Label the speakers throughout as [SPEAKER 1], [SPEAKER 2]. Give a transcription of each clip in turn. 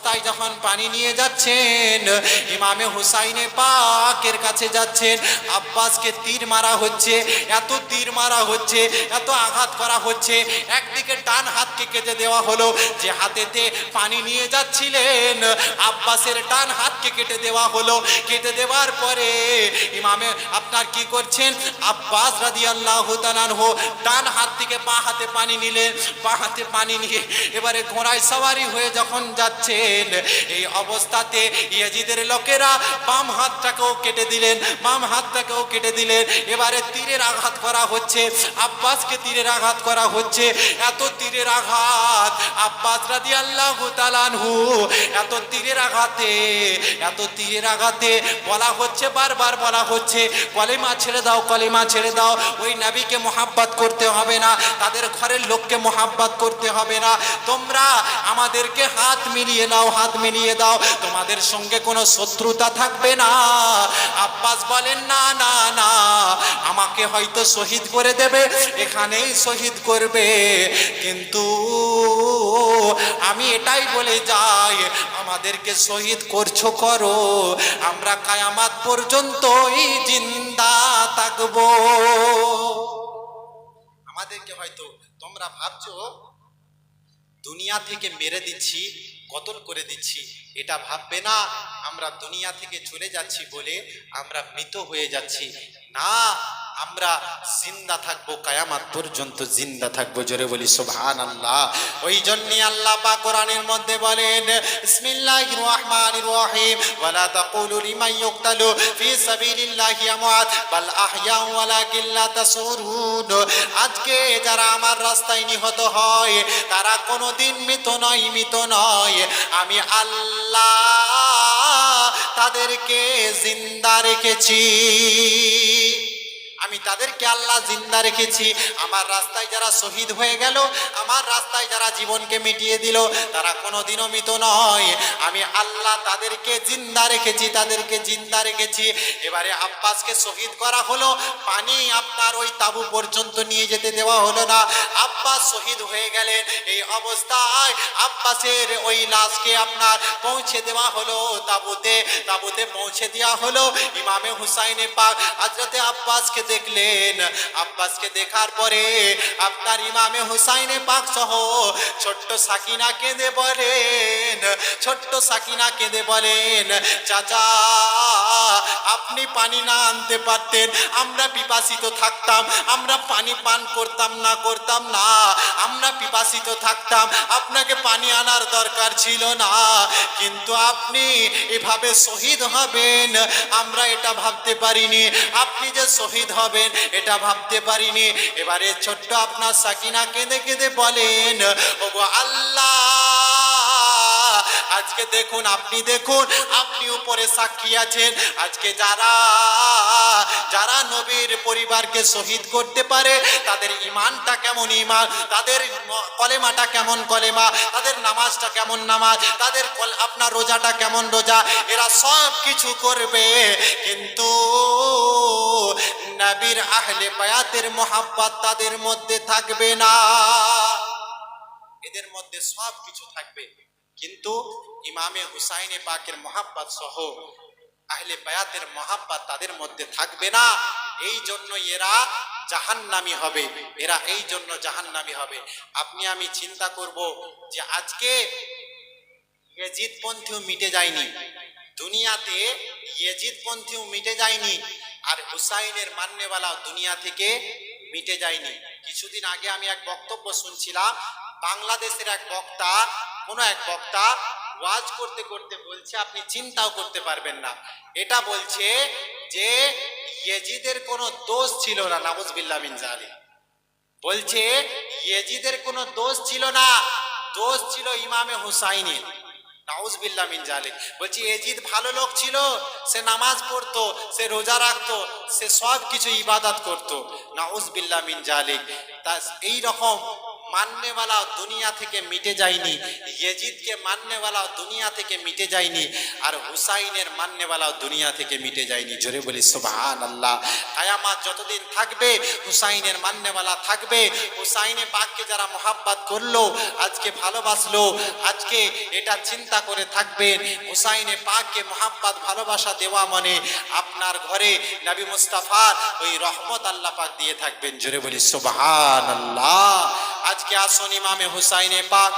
[SPEAKER 1] তাই যখন পানি নিয়ে যাচ্ছেন, ইমামে হুসাইনে পাকের কাছে যাচ্ছেন, আব্বাসকে তীর মারা হচ্ছে, এত তীর মারা হচ্ছে, এত আঘাত করা হচ্ছে, একদিকে ডান হাতকে কেটে দেওয়া হলো, যে হাতেতে পানি নিয়ে যাচ্ছিলেন, আব্বাসের ডান হাতকে কেটে দেওয়া হলো। কেটে দেওয়ার পরে ইমামে আপনার কি করছেন? আব্বাস রাদি আল্লাহ হো ডান হাত থেকে পা হাতে পানি নিলেন, পা হাতে পানি নিয়ে এবারে ঘোড়ায় সওয়ারি হয়ে যখন যাচ্ছেন এই অবস্থাতে ইয়াজিদের লোকেরা বাম হাতটাকেও কেটে দিলেন, বাম হাতটাকেও কেটে দিলেন। এবারে তীরের আঘাত করা হচ্ছে, আব্বাসকে তীরের আঘাত করা হচ্ছে। এত তীরের আঘাত, আব্বাস রাদি আল্লাহ তালানহু এত তীরের আঘাতে, এত তীরের আঘাতে বলা হচ্ছে, বারবার বলা হচ্ছে, কলেমা ছেড়ে দাও, কলেমা ছেড়ে দাও, ওই নাবিকে মোহাব্বত করতে হবে না, তাদের ঘরের লোককে মোহাব্বত করতে হবে না, তোমরা আমাদেরকে হাত মিলিয়ে নাও, হাত মিলিয়ে দাও, তোমাদের সঙ্গে কোনো শত্রুতা থাকবে না, আব্বাস বলেন, না না না, আমাকে হয়তো শহীদ করে দেবে, এখানেই শহীদ করবে, কিন্তু আমি এটাই বলে যাই, আমাদেরকে শহীদ করছ করো। আমরা কায়ামাত পর্যন্তই জিন্দা থাকব। আমাদেরকে হয়তো তোমরা ভাবছ, দুনিয়া থেকে মেরে দিচ্ছি, কতল করে দিচ্ছি, এটা ভাববে না। আমরা দুনিয়া থেকে চলে যাচ্ছি বলে আমরা মৃত হয়ে যাচ্ছি। না আমরা জিন্দা থাকব, কায়ামাত পর্যন্ত জিন্দা থাকব, জোরে বলি সুবহান আল্লাহ ওই জন্যই আল্লাহ পাক কোরআনের মধ্যে বলেন, বিসমিল্লাহির রহমানির রহিম, ওয়ালা তাকুলু লিমান ইউকতালু ফি সাবিলিল্লাহি আমওয়াত, বাল আহইয়া ওয়ালাকিন লা তাসুরুন। আজকে যারা আমার রাস্তায় নিহত হয়, তারা কোনোদিন মৃত নয় মৃত নয়। আমি আল্লাহ তাদেরকে জিন্দা রেখেছি। আমি তাদেরকে আল্লাহ জিন্দা রেখেছি। আমার রাস্তায় যারা শহীদ হয়ে গেল, আমার রাস্তায় যারা জীবনকে মিটিয়ে দিল, তারা কোনো দিনও মৃত নয়। আমি আল্লাহ তাদেরকে জিন্দা রেখেছি, তাদেরকে জিন্দা রেখেছি। এবারে আব্বাসকে শহীদ করা হলো, পানি আপনার ওই তাবু পর্যন্ত নিয়ে যেতে দেওয়া হলো না। আব্বাস শহীদ হয়ে গেলেন, এই অবস্থায় আব্বাসের ওই লাশকে আপনার পৌঁছে দেওয়া হলো তাবুতে। তাবুতে পৌঁছে দেওয়া হলো, ইমামে হুসাইনে পাক হজরতে আব্বাসকে দেখলেন। আব্বাসকে দেখার পরে আপনার ইমামে হুসাইনে পাক সহ ছোট্ট সাকিনা কেঁদে বলেন, ছোট্ট সাকিনা কেঁদে বলেন, চাচা, আপনি পানি না আনতে পারতেন, আমরা পিপাসিত থাকতাম, আমরা পানি পান করতাম না করতাম না, আমরা পিপাসিত থাকতাম, আপনাকে পানি আনার দরকার ছিল না, কিন্তু আপনি এভাবে শহীদ হবেন, আমরা এটা ভাবতে পারিনি, আপনি যে শহীদ হবেন এটা ভাবতে পারিনি। এবারে ছোট্ট আপনার সাকিনা কেঁদে কেঁদে বলেন, ওগো আল্লাহ, আজকে দেখুন, আপনি দেখুন, আপনি উপরে সাক্ষী আছেন। আজকে যারা যারা নবীর পরিবারকে শহীদ করতে পারে, তাদের ইমানটা কেমন ইমান তাদের কলেমাটা কেমন কলেমা? তাদের নামাজটা কেমন নামাজ? তাদের আপনার রোজাটা কেমন রোজা? এরা সব কিছু করবে, কিন্তু নবীর আহলে বায়াতের মোহাব্বত তাদের মধ্যে থাকবে না। এদের মধ্যে সব কিছু থাকবে। কিন্তু ইমামে হুসাইনে পাকের মোহাব্বত সহ আহলে বায়াতের মোহাব্বত তাদের মধ্যে থাকবে না। এই জন্য এরা জাহান্নামি হবে। এরা এই জন্য জাহান্নামি হবে। আপনি আমি চিন্তা করব যে আজকে ইয়েজিদ পন্থীও মিটে যায়নি। দুনিয়াতে ইয়েজিদ পন্থীও মিটে যায়নি। আর হুসাইনের মান্যওয়ালা দুনিয়া থেকে মিটে যায়নি। কিছুদিন আগে আমি এক বক্তব্য শুনছিলাম, বাংলাদেশের এক বক্তা, কোনো এক বক্তা ওয়াজ করতে করতে বলছে, আপনি চিন্তাও করতে পারবেন না। এটা বলছে যে ইয়েজিদের কোনো দোষ ছিল না নাবুজবিল্লা মিন জালিম বলছে, ইয়েজিদের কোনো দোষ ছিল না, দোষ ছিল ইমামে হুসাইনের। নাউজবিল্লা মিন জালিক বলছি এজিদ ভালো লোক ছিল, সে নামাজ পড়তো, সে রোজা রাখতো, সে সব কিছু ইবাদত করতো। নাউজবিল্লা মিন জালিক তা, এই রকম মাননেওয়ালাও দুনিয়া থেকে মিটে যায়নি, ইয়েজিদকে মাননেওয়ালাও দুনিয়া থেকে মিটে যায়নি, আর হুসাইনের মাননেওয়ালাও দুনিয়া থেকে মিটে যায়নি। জোরে বলি সুবহান আল্লাহ কায়ামাত যতদিন থাকবে, হুসাইনের মাননেওয়ালা থাকবে। হুসাইনে পাককে যারা মোহাব্বত করল, আজকে ভালোবাসলো, আজকে এটা চিন্তা করে থাকবেন। হুসাইনে পাককে মোহাব্বত, ভালোবাসা দেওয়া মানে আপনার ঘরে নবী মুস্তাফার ওই রহমত আল্লাহ পাক দিয়ে থাকবেন। জোরে বলি সুবহান আল্লাহ আজকে আসুন ইমামে হুসাইনে পাক।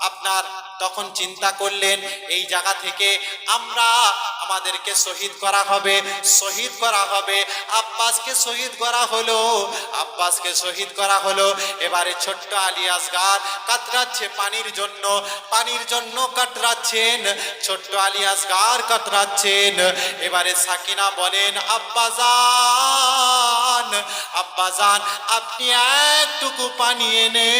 [SPEAKER 1] আপনার তখন চিন্তা করলেন এই জায়গা থেকে আমরা আমাদেরকে শহীদ করা হবে, শহীদ করা হবে। আব্বাসকে শহীদ করা হলো, আব্বাসকে শহীদ করা হলো। এবারে ছোট্ট আলী আসগার কাতরাচ্ছে পানির জন্য পানির জন্য কাতরাচ্ছেন। ছোট্ট আলী আসগার কাতরাচ্ছেন। এবারে সাকিনা বলেন, আব্বাজান আব্বাজান, আপনি একটুকু পানি এনে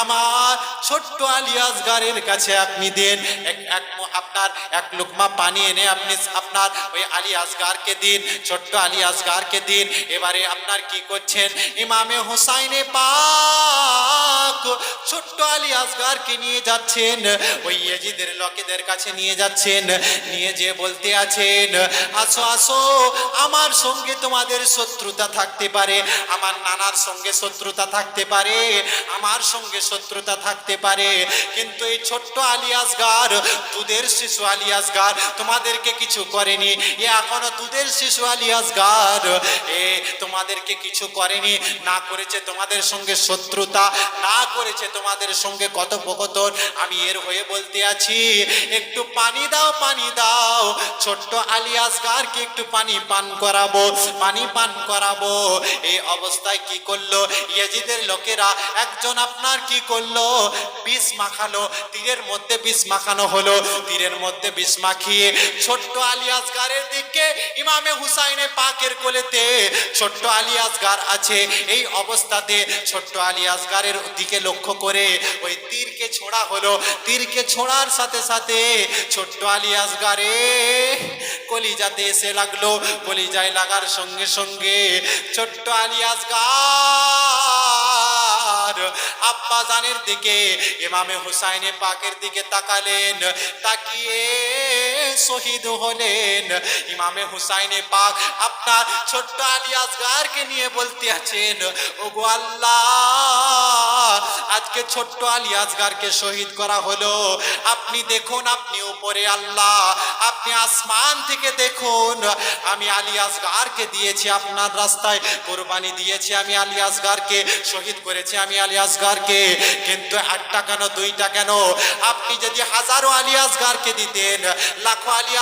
[SPEAKER 1] আমার ছোট্ট আলী আসগারের কাছে আপনি দেন। এক এক আপনার এক লোকমা পানি এনে আপনি আপনার ওই আলী আসগারকে দিন, ছোট্ট আলী আসগারকে দিন। এবারে আপনার কি করছেন? ইমামে হোসাইনে পাক ছোট্ট আলী আসগারকে নিয়ে যাচ্ছেন। ওই ইয়েজিদের, লোকেদের কাছে নিয়ে যাচ্ছেন। নিয়ে যে বলতে আছেন, আসো আসো, আমার সঙ্গে তোমাদের শত্রুতা থাকতে পারে। আমার নানার সঙ্গে শত্রুতা থাকতে পারে। আমার সঙ্গে শত্রুতা থাকতে পারে। কিন্তু এই ছোট্ট আলী আসগার দুধের শিশু আলী আসগার তোমাদেরকে কিছু করেনি। এ এখনও দুধের শিশু আলী আসগার এ তোমাদেরকে কিছু করেনি। না করেছে তোমাদের সঙ্গে শত্রুতা, না করেছে তোমাদের সঙ্গে কথোপকথন। আমি এর হয়ে বলতে আছি, একটু পানি দাও পানি দাও। ছোট্ট আলী আসগারকে একটু পানি পান করাবো, পানি পান করাবো। এই অবস্থায় কি করল? ইয়েজিদের লোকেরা, একজন আপনার কি করল? বিষ মাখালো, তীরের মধ্যে বিষ মাখানো হলো। তীরের মধ্যে বিষ মাখিয়ে ছোট্ট আলী আসগারের দিকে ইমামে হুসাইনে পাকের কোলেতে ছোট্ট আলী আসগার আছে। এই অবস্থাতে ছোট্ট আলী আসগারের দিকে লক্ষ্য করে ওই তীরকে ছোড়া হলো। তীরকে ছোড়ার সাথে সাথে ছোট্ট আলী আসগারে কলিজাতে এসে লাগল। কলিজায় লাগার সঙ্গে সঙ্গে ছোট্ট আলী আসগার আব্বা জানের দিকে, ইমামে হুসাইনে পাকের দিকে তাকালেন, তাকিয়ে শহীদ হলেন। ইমামে হুসাইনে পাক আপনার ছোট্ট আলী আসগারকে নিয়ে বলতে আছেন, ওগো আল্লাহ, আজকে ছোট্ট আলী আসগারকে শহীদ করা হলো। আপনি দেখুন, আপনি উপরে আল্লাহ, আপনি আসমান থেকে দেখুন। আমি আলী আসগারকে দিয়েছি, আপনার রাস্তায় কোরবানি দিয়েছি, আমি আলী আসগারকে শহীদ করেছি, আমি আলী আসগারকে কিন্তু একটা কেন, দুইটা কেন? আপনি যদি হাজারো আলী আসগারকে দিতেন, লাখো আলী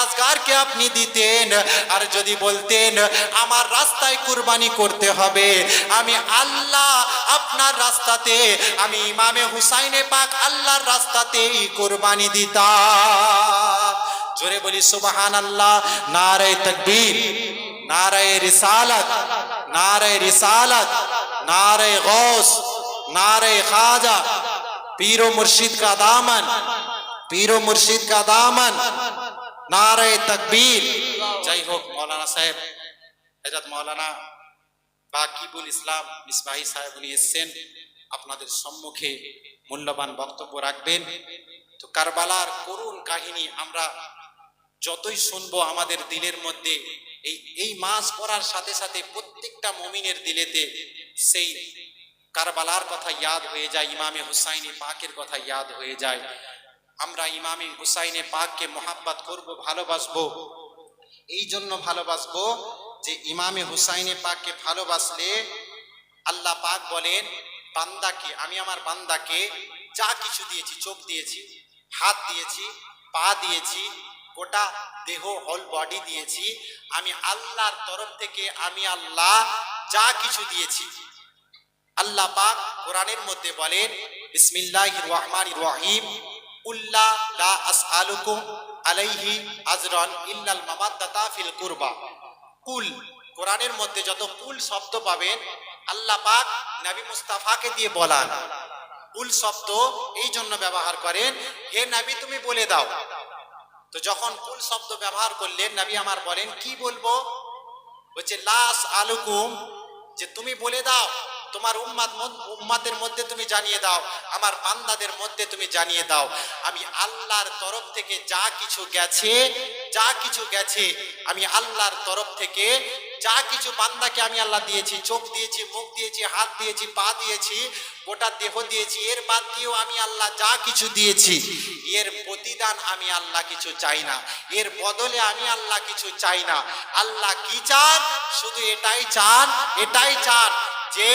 [SPEAKER 1] আপনি দিতেন, আর যদি বলতেন, আমার রাস্তায় কুরবানি করতে হবে, আমি আল্লাহ আপনার রাস্তাতে, আমি ইমামে হুসাইনে পাক আল্লাহর রাস্তাতেই কোরবানি দিতাম। জোরে বলি সুবাহান আল্লাহ নারে তকবীর নারে রিসালাত নারে রিসালাত নারে গৌস নারে খাজা পীর ও মুর্শিদ का दामन পীর ও মুর্শিদ का दामन নারে তকবীর যাই হোক মৌলানা সাহেব হযরত মৌলানা বাকিবুল ইসলাম মিসবাহি সাহেব উনি এসছেন আপনাদের সম্মুখে মূল্যবান বক্তব্য রাখবেন তো কারবালার করুণ কাহিনী আমরা যতই শুনবো আমাদের দিলের মধ্যে এই এই মাস পড়ার সাথে সাথে প্রত্যেকটা মমিনের দিলেতে সেই কারবালার কথা ইয়াদ হয়ে যায়, ইমামে হুসাইনে পাকের কথা ইয়াদ হয়ে যায়। আমরা ইমামে হুসাইনে পাককে মোহাব্বত করব, ভালোবাসবো। এই জন্য ভালোবাসবো যে ইমামে হুসাইনে পাককে ভালোবাসলে আল্লাহ পাক বলেন, বান্দাকে, আমি আমার বান্দাকে যা কিছু দিয়েছি, চোখ দিয়েছি, হাত দিয়েছি, পা দিয়েছি, গোটা দেহ হল বডি দিয়েছি, আমি আল্লাহর তরফ থেকে আমি আল্লাহ যা কিছু দিয়েছি আল্লাহ পাক কোরআনের মধ্যে বলেন, বিসমিল্লাহির রহমানির রহিম। উল্লা লা আসআলুকুম আলাইহি আজরান ইল্লাল মামাদ্দাতা ফিল কুরবা। কুল, কোরআনের মধ্যে যত কুল শব্দ পাবেন, আল্লাহ পাক নবী মুস্তাফাকে দিয়ে বলান। কুল শব্দ এই জন্য ব্যবহার করেন, হে নবী, তুমি বলে দাও। তো যখন কুল শব্দ ব্যবহার করলেন, নবী আমার বলেন, কি বলব? বলছে লাস আলুকুম যে তুমি বলে দাও। তোমার উম্মাদ মদ- উম্মাতের মধ্যে তুমি জানিয়ে দাও। আমার বান্দাদের মধ্যে তুমি জানিয়ে দাও। আমি আল্লাহর তরফ থেকে যা কিছু গেছে, যা কিছু গেছে, আমি আল্লাহর তরফ থেকে যা কিছু বান্দাকে আমি আল্লাহ দিয়েছি, চোখ দিয়েছি, মুখ দিয়েছি, হাত দিয়েছি, পা দিয়েছি, গোটা দেহ দিয়েছি, এর বাদ দিয়েও আমি আল্লাহ যা কিছু দিয়েছি, এর প্রতিদান আমি আল্লাহ কিছু চাই না। এর বদলে আমি আল্লাহ কিছু চাই না। আল্লাহ কি চান? শুধু এটাই চান এটাই চান। যে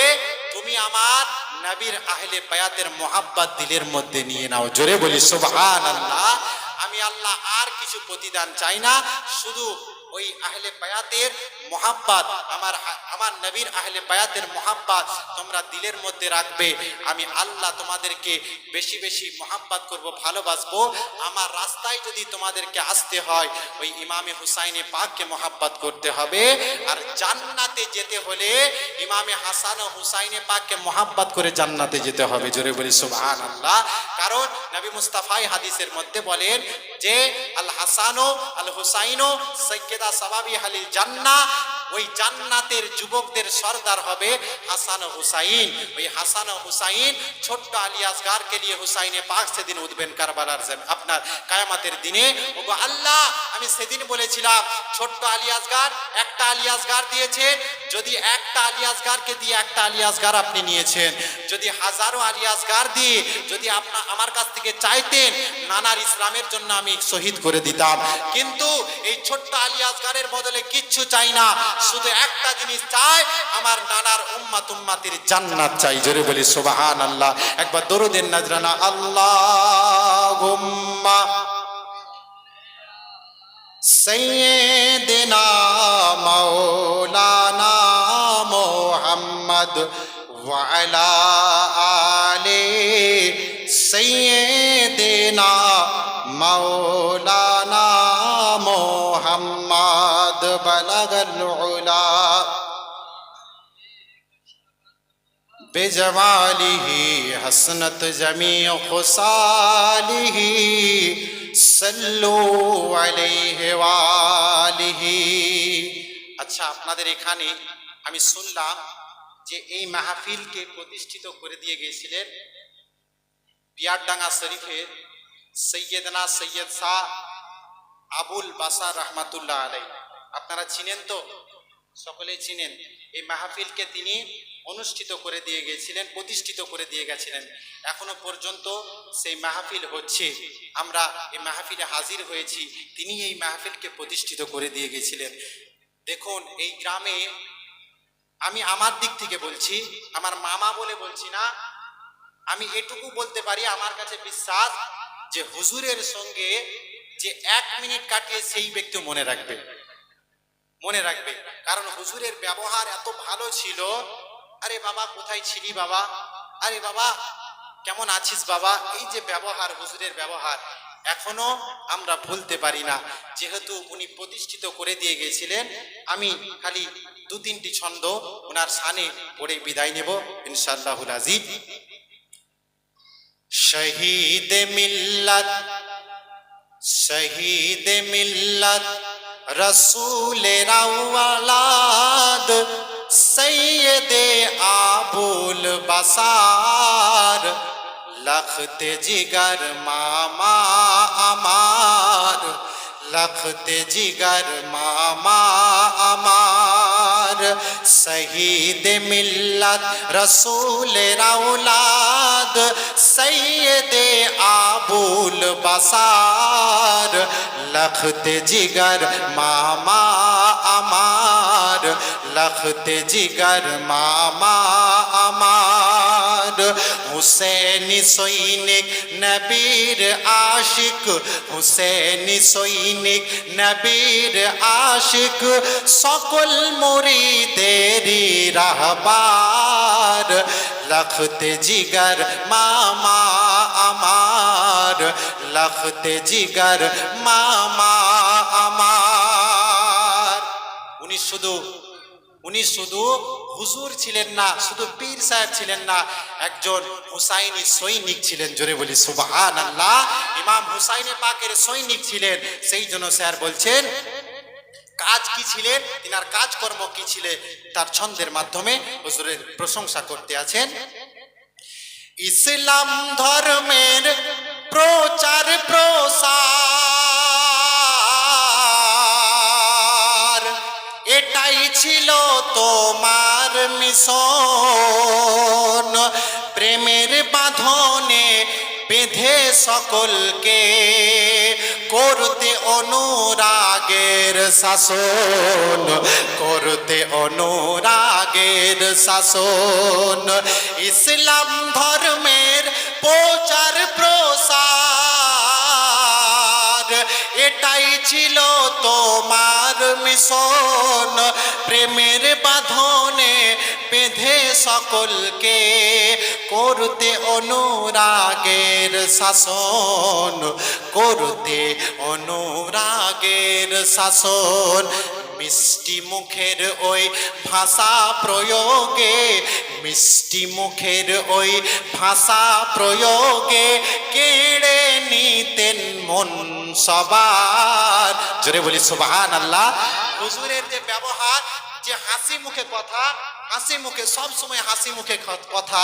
[SPEAKER 1] তুমি আমার নবীর আহলে পায়াতের মোহাব্বত দিলের মধ্যে নিয়ে নাও। জোরে বলি সুবহান আল্লাহ আমি আল্লাহ আর কিছু প্রতিদান চাই না, শুধু ওই আহলে বায়াতের মোহাব্বত, আমার আমার নবীর আহলে বায়াতের মোহাব্বত তোমরা দিলের মধ্যে রাখবে। আমি আল্লাহ তোমাদেরকে বেশি বেশি মোহাব্বত করব, ভালোবাসবো। আমার রাস্তায় যদি তোমাদেরকে আসতে হয়, ওই ইমামে হুসাইনে পাককে মোহাব্বত করতে হবে। আর জান্নাতে যেতে হলে ইমামে হাসান ও হুসাইনে পাককে মোহাব্বত করে জান্নাতে যেতে হবে। জোরে বলি সুবহান আল্লাহ কারণ নবী মুস্তাফাই হাদিসের মধ্যে বলেন যে আল হাসানো আল হুসাইনো সৈকেদা সাবাবি হালিল জান্না ওই জান্নাতের যুবকদের সর্দার হবে হাসান হুসাইন। ওই হাসান হুসাইন ছোট্ট আলিয়াসগারকে নিয়ে হুসাইনে পাক সেদিন উঠবেন কারবালার আপনার কায়ামাতের দিনে ওগো আল্লাহ, আমি সেদিন বলেছিলাম, ছোট্ট আলিয়াসগার একটা আলিয়াসগার দিয়েছেন, যদি একটা আলিয়াসগারকে দিয়ে একটা আলিয়াসগার আপনি নিয়েছেন, যদি হাজারো আলিয়াসগার দিয়ে যদি আপনার আমার কাছ থেকে চাইতেন, নানার ইসলামের জন্য আমি শহীদ করে দিতাম। কিন্তু এই ছোট্ট আলিয়াসগারের বদলে কিচ্ছু চাই না শুধু একটা জিনিস চাই আমার নানার উম্মাত উম্মাতির জান্নাত চাই জোরে বলি সুবহান আল্লাহ একবার দরুদের নাজরানা আল্লাহ سيدنا مولانا محمد وعلى آل سيدنا مولانا محمد بلغ العلا بجماله حسنت جميع خصاله صلوا عليه وآله আচ্ছা আপনাদের এখানে আমি শুনলাম যে এই মাহফিলকে প্রতিষ্ঠিত করে দিয়ে গিয়েছিলেন পিয়ারডাঙ্গা শরীফের সৈয়দনা সৈয়দ শাহ আবুল বাসার রহমাতুল্লাহ আলাই আপনারা চিনেন তো? সকলেই চিনেন। এই মাহফিলকে তিনি অনুষ্ঠিত করে দিয়ে গেছিলেন, প্রতিষ্ঠিত করে দিয়ে গেছিলেন। এখনও পর্যন্ত সেই মাহফিল হচ্ছে। আমরা এই মাহফিলে হাজির হয়েছি। তিনি এই মাহফিলকে প্রতিষ্ঠিত করে দিয়ে গেছিলেন। দেখুন, এই গ্রামে আমি আমার দিক থেকে বলছি, আমার মামা বলে বলছি না, আমি এটুকু বলতে পারি আমার কাছে বিশ্বাস যে হুজুরের সঙ্গে যে এক মিনিট কাটিয়ে সেই ব্যক্তি মনে রাখবে। মনে রাখবে। কারণ হুজুরের ব্যবহার এত ভালো ছিল। আরে বাবা, কোথায় ছিলি বাবা? আরে বাবা, কেমন আছিস বাবা? এই যে ব্যবহার, হুজুরের ব্যবহার, এখনও আমরা ভুলতে পারি না। যেহেতু উনি প্রতিষ্ঠিত করে দিয়ে গেছিলেন, আমি খালি দু তিনটি ছন্দ ওনার সানে পড়ে বিদায় নেব ইনশাল্লাহুল আজিজ। শহীদ মিল্লাত শহীদ মিল্লাত রসুল রাওয়ালাদ সৈয়দ আবুল বাসার। লখতে জিগর মামা আমার, লখতে জিগর মামা আমার। শহীদ মিল্লাত রসুল রাউলাদ সৈয়দ আবুল বাসার, লখত জিগর মামা আমার, লখত জিগর মামা আমার। হুসেনি সৈনিক নবীর আশিক হুসেনি সৈনিক নবীর আশিক সকল মুরিদেরি রাহবার লখতে জিগর মামা আমার লখতে জিগর মামা আমার উনি শুধু উনি শুধু হুজুর ছিলেন না, শুধু পীর সাহেব ছিলেন না, একজন হুসাইনি সৈনিক ছিলেন, জোরে বলি সুবহান আল্লাহ ইমাম হুসাইনে পাকের সৈনিক ছিলেন, সেই জন্য স্যার বলছেন, কাজ কি ছিলেন? তিনার কাজকর্ম কি ছিলেন তার ছন্দের মাধ্যমে হুজুরের প্রশংসা করতে আছেন। ইসলাম ধর্মের প্রচার প্রসার, এটাই ছিল তোমার মিশন। প্রেমের বাঁধনে বেঁধে সকলকে করতে অনুরাগের শাসন। করতে অনুরাগের শাসন। ইসলাম ধর্মের প্রচার প্রসার। এটাই ছিল তোমার মিশন, প্রেমের বাঁধনে বেঁধে সকলকে করতে অনুরাগের শাসন, করতে অনুরাগের শাসন। মিষ্টি মুখের ওই ভাষা প্রয়োগে, মিষ্টি মুখের ওই ভাষা প্রয়োগে কেড়ে নিতেন মন সবার। জোরে বলি সুবাহান আল্লাহ হুজুরের যে ব্যবহার, যে হাসি মুখে কথা, হাসি মুখে, সব সময় হাসি মুখে কথা,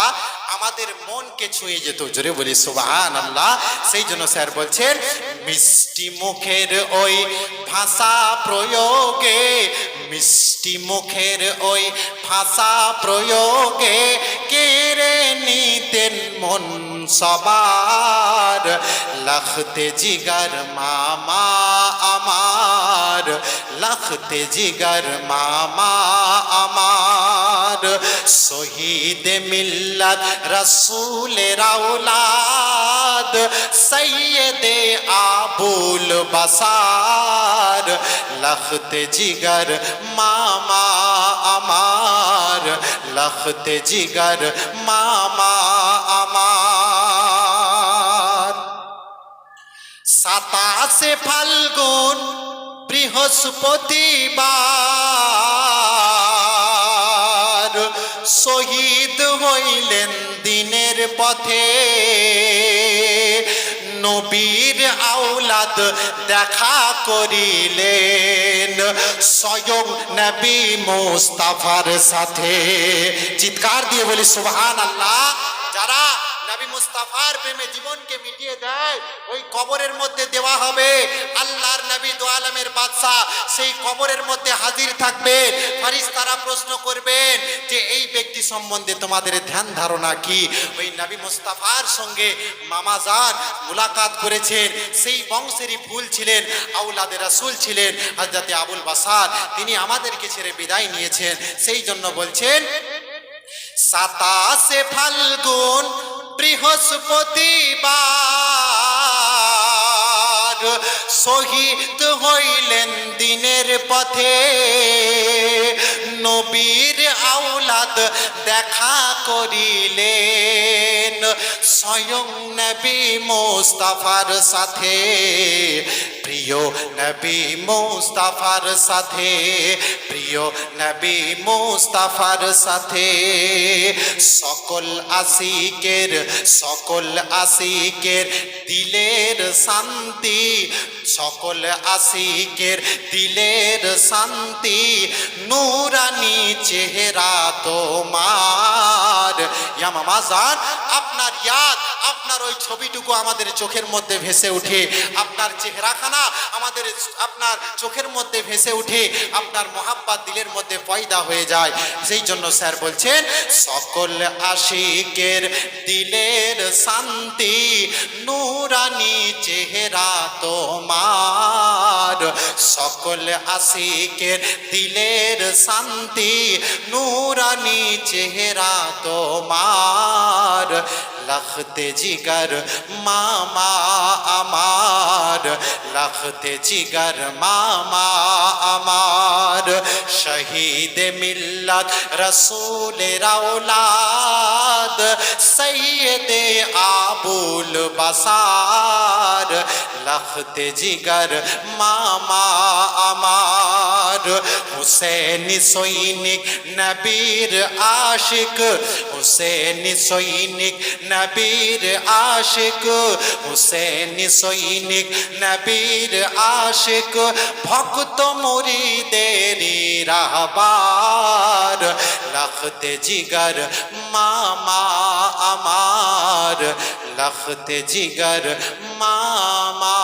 [SPEAKER 1] আমাদের মনকে ছুঁয়ে যেত। জোরে বলি সুবাহান আল্লাহ সেই জন্য স্যার বলছেন, মিষ্টি মুখের ওই ভাষা প্রয়োগে, মিষ্টি মুখের ওই ভাষা প্রয়োগে কেড়ে নিতেন মন সবার, লখতে জিগার মামা আমার, লখতে জিগার মামা আমার। শহীদ মিল্লাত রসুল রাউলাদ সৈয়দে আবুল বসার, লখতে জিগার মামা আমার, লখতে জিগার মামা আমার। সাতাশে ফাল্গুন বৃহস্পতিবার শহীদ হইলেন দিনের পথে। নবীর আওলাদ দেখা করিলেন স্বয়ং নবী মোস্তাফার সাথে। চিৎকার দিয়ে বলি সুবহান আল্লাহ যারা মুস্তাফার প্রেমে জীবনকে মিটিয়ে দেয়, ওই কবরের মধ্যে দেওয়া হবে। আল্লাহর নবী দো আলমের বাদশাহ সেই কবরের মধ্যে হাজির থাকবেন ফারিস্তারা প্রশ্ন করবেন যে, এই ব্যক্তি সম্বন্ধে তোমাদের ধ্যান ধারণা কি? ওই নবী মুস্তাফার সঙ্গে মামাজান মুলাকাত করেছেন। সেই বংশেরই ফুল ছিলেন আউলাদের রাসুল ছিলেন হাজরাতে আবুল বাসার। তিনি আমাদেরকে ছেড়ে বিদায় নিয়েছেন। সেই জন্য বলছেন, সাতাশে ফাল্গুন বৃহস্পতিবার শহীদ হইলেন দিনের পথে। নবীর আওলাদ দেখা করিলেন। স্বয়ং নবী মোস্তাফার সাথে। প্রিয় নবী মোস্তাফার সাথে, প্রিয় নবী মোস্তাফার সাথে। সকল আসিকের সকল আসিকের দিলের শান্তি, সকল আসিকের দিলের শান্তি। নুরানি চেহারা তোমার। জান, আপনার ইয়াদ, আপনার ওই ছবিটুকু আমাদের চোখের মধ্যে ভেসে উঠে, আপনার চেহারাখানা আমাদের আপনার চোখের মধ্যে ভেসে উঠে, আপনার মহাব্বাত দিলের মধ্যে পয়দা হয়ে যায়। সেই জন্য স্যার বলছেন, সকল আশিকের দিলের শান্তি, নুরানি চেহারা তোমার। সকল আশিকের দিলের শান্তি, নুরানি চেহারা তোমার, লখতে জিগর মামা আমার, লখতে জিগর মামা আমার। শহীদ মিল্লাত রসুল রাউলাদ সৈয়দে আবুল বসার, লখতে জিগর মামা আমার। হুসেনি সৈনিক নবীর আশিক হুসেনি সৈনিক নবীর আশিক হুসেনি সৈনিক নবীর আশিক ভক্ত মুরিদেরি রাহবার লখতে জিগর মামা আমার লখতে জিগর মামা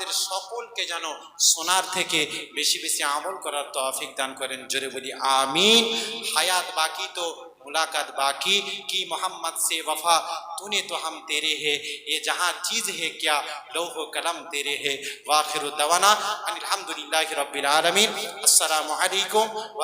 [SPEAKER 1] আমাদের সকলকে যেন সোনার থেকে বেশি বেশি আমল করার তৌফিক দান করেন জোরে বলি আমিন হায়াত বাকি তো मुलाकात बाकी की मोहम्मद से वफा तूने तो हम तेरे है ये जहाँ चीज़ है क्या लौह कलम तेरे है वाखिर दवाना अनिलहमदुलिल्लाह रब्बिल आलमीन अस्सलामु अलैकुम व